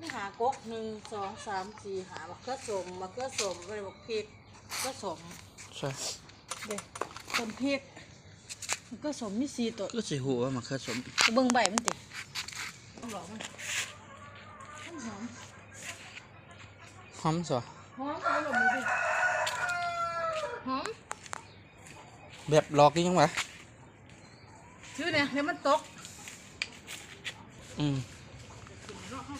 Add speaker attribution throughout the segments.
Speaker 1: นี่หากกหนึ่งสองสามสี่หามะเขือสมมะเขือสมไปบอกพริกก็สม
Speaker 2: ใช่
Speaker 1: เด็กต้นพริกมันก็สมมีสี่ตัว
Speaker 2: ก็สิหูว่ามันคือสม
Speaker 1: เบิ่งใบมันติต้องหลอกมันหอม
Speaker 2: หอมสว
Speaker 1: หอมเอาหลบมือดิหอม
Speaker 2: แบบหลอกนี่ยังวะ
Speaker 1: ชื่อเนี่ยเดี๋ยวมันตก
Speaker 2: อืม
Speaker 1: ห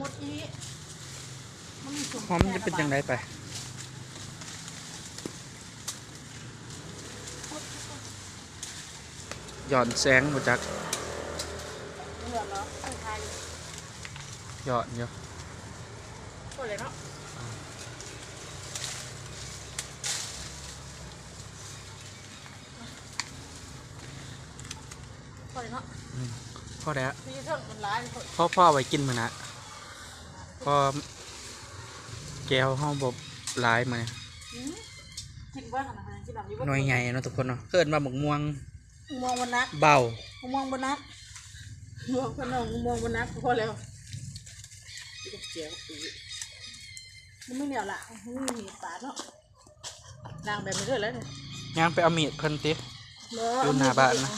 Speaker 1: มดอีมันมีสม
Speaker 2: หอมจะเป็นยังไงไปหย่อนแสงมาจาก
Speaker 1: เหลือเหรอใช่ไทย
Speaker 2: หย่อนเยอะ
Speaker 1: ก็เลยเนาะก็เลยเนาะ
Speaker 2: พอแล้ว
Speaker 1: มีเท่ามันร้ายคน
Speaker 2: พ่อพ่อเอาไว้กินมือนะพอแก้วห้องบบหลายมา
Speaker 1: อืมกินว่าขนาดนั้นกินแบบนี้ว่า
Speaker 2: หน่วยใหญ่เนาะทุกคนเนาะเกิดมาหมกม่วง
Speaker 1: มองบนนัก
Speaker 2: เบาม
Speaker 1: องบนนักมองคนน้องมองบนนักพอแล้วเจียวปีมันไม่เหนียวละมันไม่มีปลาเนาะนางแบบนี้ด้วยแล้วเนี่ย
Speaker 2: ย่างไปเอามีดเพิ่นติอยู่หน้าบ้านนะ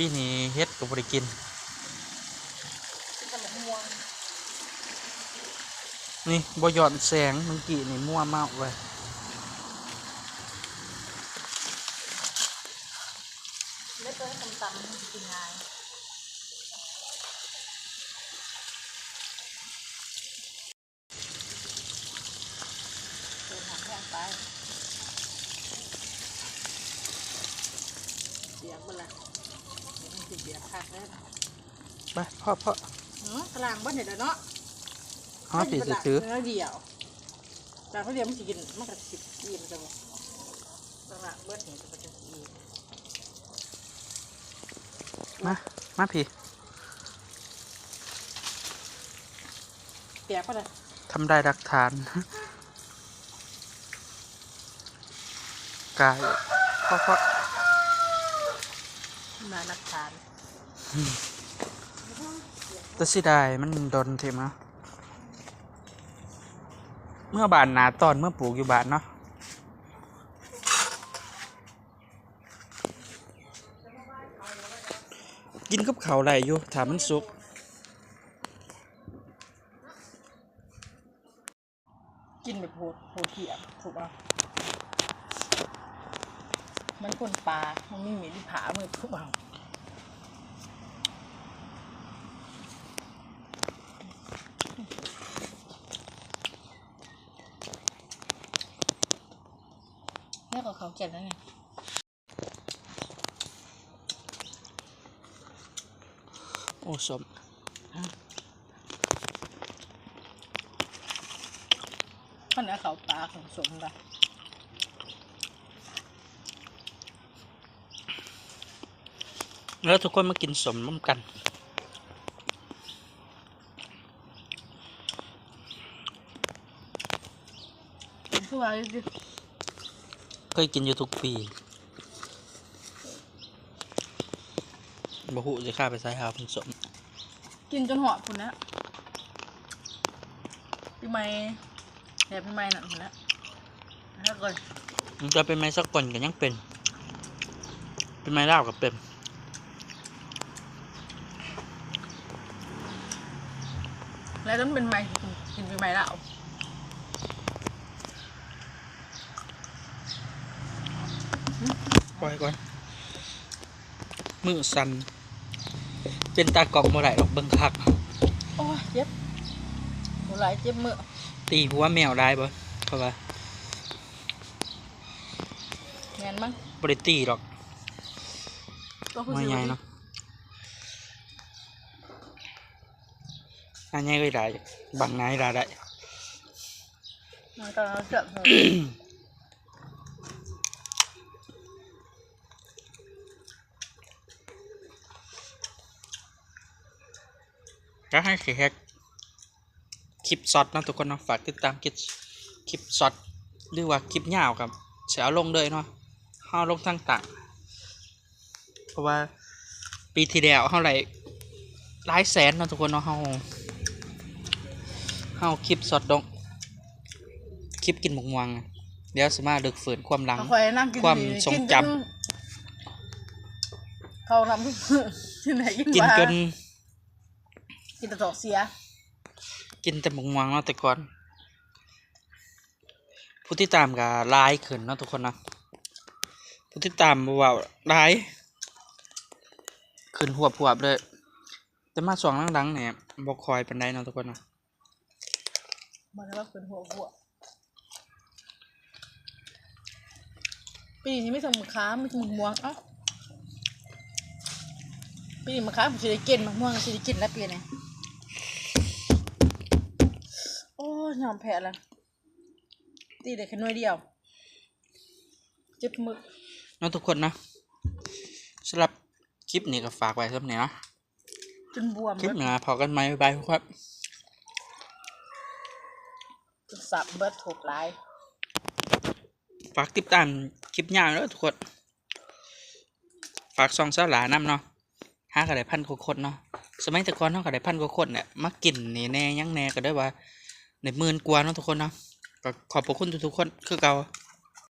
Speaker 2: ปีนี้เฮ็ดก็บ่ได้กิน
Speaker 1: กินกับมะม่วง
Speaker 2: นี่บ่หย่อนแสงเมื่อกี้นี่มั่วมากเลย
Speaker 1: เล็กตัวให้ตำๆมันกินง่ายเดินหางแห้งไปเบียกมันละ เดี๋ยวมันสิเบียกคักเลยนะ
Speaker 2: ไปพ่อพ่อ
Speaker 1: เนาะกลางบ้านเห็ดแล้วเนาะ
Speaker 2: ฮอสิซื้อ
Speaker 1: เนื้อเดียวแต่เขาเดียวมันสิกินมันก็สิกินจังบ่ตลาดเบิดนี่ก็จะกิน
Speaker 2: มา มาพี่
Speaker 1: เปียกก็เลย
Speaker 2: ทำได้ดักฐานกายพ่อพ่อ
Speaker 1: มานักฐาน
Speaker 2: แตสิได้มันโดนเทมเนาะเมื่อบานหนาตอนเมื่อปลูกอยู่บ้านเนาะกินกับเขาวไรอยู่ถามมันสุก
Speaker 1: กินแบบโหดโหดเหี้ยมถูกป่ะ มันคนปลามันไม่มีที่ผามือถูกป่ะนี่ก็เขาเก็บแล้วไง
Speaker 2: โอ้สม
Speaker 1: มันเอาเขาปลาของสมป่ะ
Speaker 2: แล้วทุกคนมากินสมร่วมกัน
Speaker 1: เป็นผู้ว่าดิ
Speaker 2: เคยกินอยู่ทุกปีบ่หูจะข้าไปใส่หาผสม
Speaker 1: กินจนหอดคุณนะพี่ไม้แอบพี่ไม้นั่นคุณนะถ้าก่อน
Speaker 2: มันจะเป็นไม้สักก่อนก็ยังเป็น เป็นไม้ลาวกับเป็น
Speaker 1: แล้วต้องเป็นไม้กินกินพี่ไม้แล้ว
Speaker 2: ปล่อยก่อน มือสั่นเป็นตากล่องบ่ได้หรอกเบิ่งคัก
Speaker 1: โอ้ยเจ็บหัวไหล่เจ็บมือ
Speaker 2: ตีหัวแมวได้บ่เพราะว่า
Speaker 1: แงนมั้ง
Speaker 2: บ่ได้ตีหรอก
Speaker 1: ก็คือ
Speaker 2: ไม่
Speaker 1: สิ
Speaker 2: ใหญ่
Speaker 1: ว่า
Speaker 2: เนาะ อันใหญ่ก็ได้บางนายได้ได้
Speaker 1: มันตอนเราเจ็บเลย
Speaker 2: ก็ให้สิเฮ็ดคลิปช็อตเนาะทุกคนเนาะฝากติดตามคลิปคลิปช็อตหรือว่าคลิปยาวครับเสียเอาลงเลยเนาะเฮาลงทั้งต่างเพราะว่าปีที่แล้วเฮาไหลหลายแสนเนาะทุกคนเนาะเฮา เฮาคลิปช็อตดงคลิปกินหมกม่วงอะเดี๋ยวสมาดึกฝืนความหลัง
Speaker 1: เอาคอยนั่งกิน
Speaker 2: ความ
Speaker 1: ดี
Speaker 2: ทรง
Speaker 1: กิน
Speaker 2: จำ
Speaker 1: นเขาทำทุกมื้อที่ไหนกิน
Speaker 2: กิน
Speaker 1: วะ
Speaker 2: จน
Speaker 1: กินแต่ตอกเสีย
Speaker 2: กินแต่หมกม่วงเนาะแต่ก่อน ผู้ที่ตามกับลายขึ้นเนาะทุกคนเนาะผู้ที่ตามบ่ว่าลายขึ้นหัวพวบเลยแต่มาสองหลังๆเนี่ยบ่คอยปานใดเนาะทุกคน เนาะ
Speaker 1: มันว่าเป็นหัวหัวปีนี้ไม่ทำมะขามไม่ทำมะม่วงเอ้าปีนี้มะขามผมจะได้กินมะม่วงจะได้กินแล้วปีนี้โอ้ยยอมแพ้แล้วตีได้แค่หน้อยเดียวเจ็บมือ
Speaker 2: เนาะทุกคนเนาะสำหรับคลิปนี้ก็ฝากไว้สำหรับเนี่ยเนาะ
Speaker 1: จนบวม
Speaker 2: คลิป
Speaker 1: เบิด
Speaker 2: หน้าพอกันไหมบ๊ายบายครับ
Speaker 1: จน สับเบิดถูกหลาย
Speaker 2: ฝากติดตามคลิปยาวแล้วทุกคนฝากซองสลาน้ำเนาะหากระไดพันกว่าคนเนาะสมัยแต่ก่อนเนาะกระไดพันกว่าคนเนี่ยมากินนี่แน่ยังแน่ก็ได้ว่าในหมื่นกว่าเนาะทุกคนเนาะก็ขอบพระคุณทุกๆคนคือเก่า